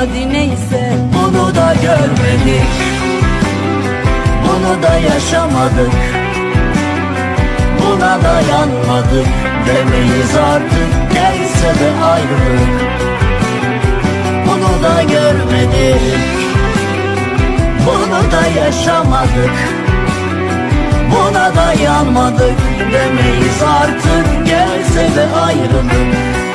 Din neyse bunu da görmedik. Bunu da yaşamadık. Buna dayanmadık Demeyiz artık. Gelse de ayrılık. Bunu da görmedik. Bunu da yaşamadık. Buna dayanmadık Demeyiz artık. Gelse de ayrılık.